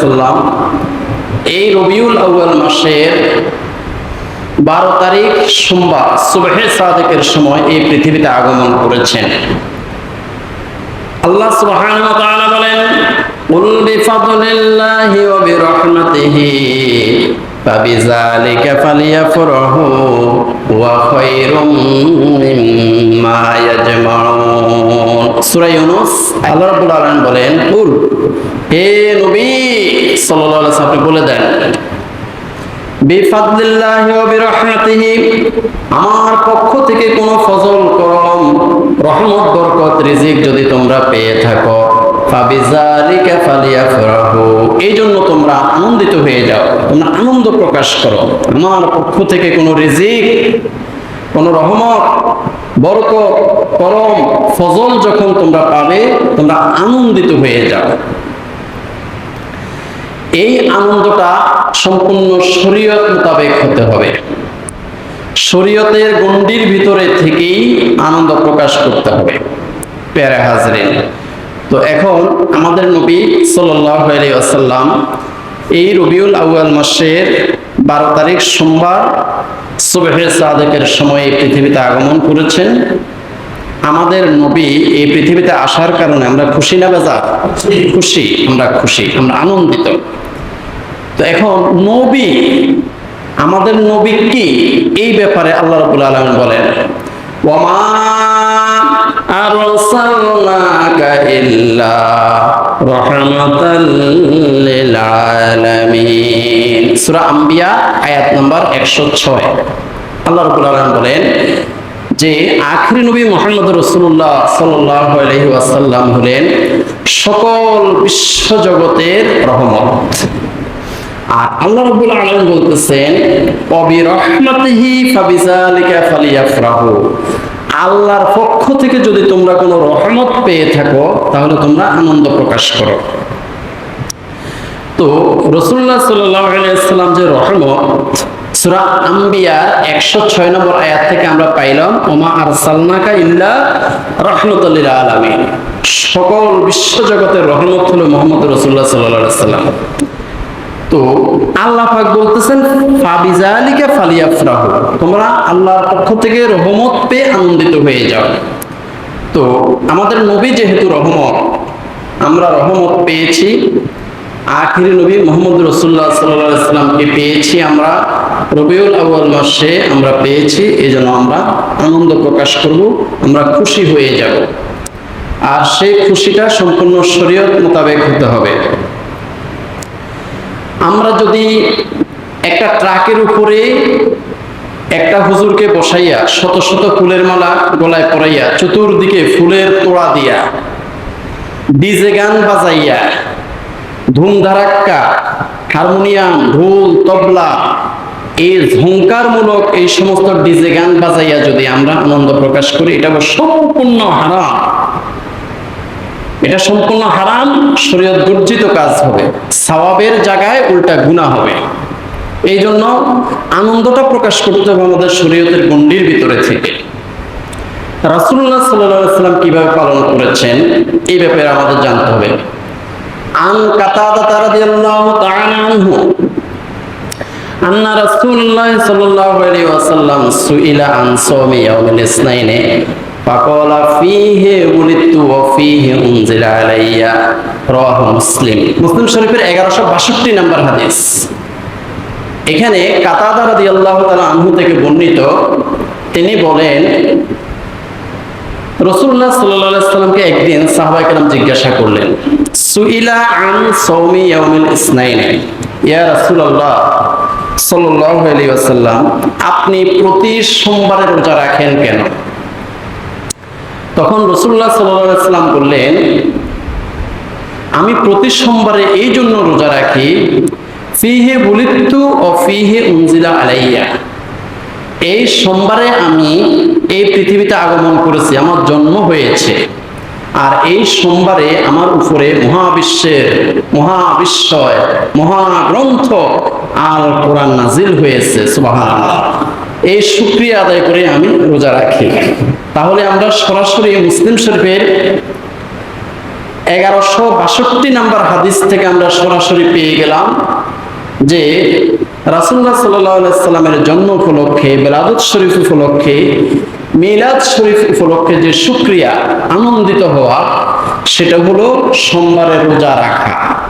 সাল্লাম এই রবিউল আউয়াল মাসের বারো তারিখ সোমবার, সুবহে সাদেকের সময় এই পৃথিবীতে আগমন করেছেন। আল্লাহ তাআলা বলেন বলেন, কুল বলে দেন আমার পক্ষ থেকে কোনো ফজল, করম, রহমত, বরকত, রিজিক যদি তোমরা পেয়ে থাকো এই জন্য তোমরা আনন্দিত হয়ে যাও, তোমরা আনন্দ প্রকাশ করো। আমার পক্ষ থেকে কোনো রিজিক, কোনো রহমত, বরকত, করম, ফজল যখন তোমরা পাবে, তোমরা আনন্দিত হয়ে যাও। এই আনন্দটা সম্পূর্ণ শরীয়ত মোতাবেক হতে হবে। শরীয়তের গণ্ডির ভিতরে থেকেই আনন্দ প্রকাশ করতে হবে। প্যারা হাজরিন তো এখন আমাদের নবী আসাল্লাম এই রবিউল আউয়াল মাসের বারো তারিখ সোমবার সুবেহে সাদেকের সময় এই পৃথিবীতে আগমন করেছেন। আমাদের নবী এই পৃথিবীতে আসার কারণে আমরা খুশি না বেজা খুশি, আমরা খুশি, আমরা আনন্দিত। তো এখন নবী, আমাদের নবী কি? এই ব্যাপারে আল্লাহ রাব্বুল আলামিন বলেন আয়াত নম্বর 106 আল্লাহ রাব্বুল আলামিন বলেন যে, আখরি নবী মোহাম্মদ রসুল্লাহ সাল্লাহ আলহি ওয়াসাল্লাম হলেন সকল বিশ্বজগতের রহমত। আর আল্লাহ রাব্বুল আলামিন বলতেছেন, অবিরহমাতিহি ফাবিজালিকা ফালিয়াফরাহু। আল্লাহর পক্ষ থেকে যদি তোমরা কোনো রহমত পেয়ে থাকো, তাহলে তোমরা আনন্দ প্রকাশ করো। তো রসুল্লাহ সাল্লাম যে রহমত, সুরা আম্বিয়ার একশো ছয় নম্বর আয়াত থেকে আমরা পাইলাম, ওমা আর সালনাকা ইল্লা রহমতুল্লিল আলমিন। সকল বিশ্বজগতের রহমত হলো মোহাম্মদ রসুল্লাহ সাল্লাহ সাল্লাম তো আল্লাহ পাক বলতেছেন ফাবিজালিকা ফালিয়াফরাহু। তোমরা আল্লাহর পক্ষ থেকে রহমত পেয়ে আনন্দিত হয়ে যাও। তো আমাদের নবী যেহেতু রহমত, আমরা রহমত পেয়েছি। আখিরি নবী মোহাম্মদ রসুল্লাহ সাল্লামকে পেয়েছি আমরা। রবিউল আউয়াল মাসে আমরা পেয়েছি এই জন্য আমরা আনন্দ প্রকাশ করব, আমরা খুশি হয়ে যাব। আর সেই খুশিটা সম্পূর্ণ শরীয়ত মোতাবেক হতে হবে। আমরা যদি একটা ট্রাকের উপরে একটা হুজুরকে বসাইয়া শত শত ফুলের মালা গলায় পরাইয়া চতুর্দিকে ফুলের তোড়া দিয়া ডিজে গান বাজাইয়া, ধুমধারাক্কা, হারমোনিয়াম, ঢোল, তবলা, এই ঝঙ্কারমূলক এই সমস্ত ডিজে গান বাজাইয়া যদি আমরা আনন্দ প্রকাশ করি, এটা সম্পূর্ণ হারাম। এটা সম্পূর্ণ হারাম, শরীয়ত বর্জিত কাজ হবে। সওয়াবের জায়গায় উল্টা গুণা হবে। এই জন্য আনন্দটা প্রকাশ করতে হবে আমাদের শরীয়তের গণ্ডির ভিতরে থেকে। রাসুল্লাহ সাল্লাম কীভাবে পালন করেছেন, এই ব্যাপারে আমাদের জানতে হবে। আন কাতাদা রাদিয়াল্লাহু তাআলা আনহু, আন্না রাসূলুল্লাহ সাল্লাল্লাহু আলাইহি ওয়াসাল্লাম সুইলা আন সাওমি ইয়াউমিল ইসনাইনে উনজিলা আলাইয়া রাওয়াহু মুসলিম মুসলিম শরীফের 1162 নম্বর হাদিস। এখানে কাতাদা রাদিয়াল্লাহু তাআলা আনহু থেকে বর্ণিত, তিনি বলেন রসুল্লাহ সাল্লামকে একদিন সাহবা কেরাম জিজ্ঞাসা করলেন, সুইলা আন সৌমি ইয়াউমিল ইসনাইনে? ইয়া রাসূলুল্লাহ সাল্লাল্লাহু আলাইহি ওয়াসাল্লাম, আপনি প্রতি সোমবারে রোজা রাখেন কেন? তখন রসুল্লাহ সাল্লাম বললেন, আমি প্রতি সোমবারে এই জন্য রোজা রাখি, ফিহে বুলিত্তু ও ফিহে উনজিলা আলাইয়া। এই সোমবারে আমি এই পৃথিবীতে আগমন করেছি, আমার জন্ম হয়েছে। আর এই সোমবারে আমার উপরে মহাবিশ্বের মহাবিশ্বয়, মহাগ্রন্থ আল কোরআন নাজিল হয়েছে এই শুক্রিয়া আদায় করে আমি রোজা রাখি। তাহলে আমরা সরাসরি মুসলিম শরীফের এগারোশো বাষট্টি নাম্বার হাদিস থেকে আমরা সরাসরি পেয়ে গেলাম যে রাসুল্লাহ সাল্লামের জন্ম উপলক্ষে, বেলাদত শরীফ উপলক্ষে, মিলাদ শরীফ উপলক্ষে যে সুক্রিয়া আনন্দিত হওয়া, সেটা হলো সোমবারের রোজা রাখা।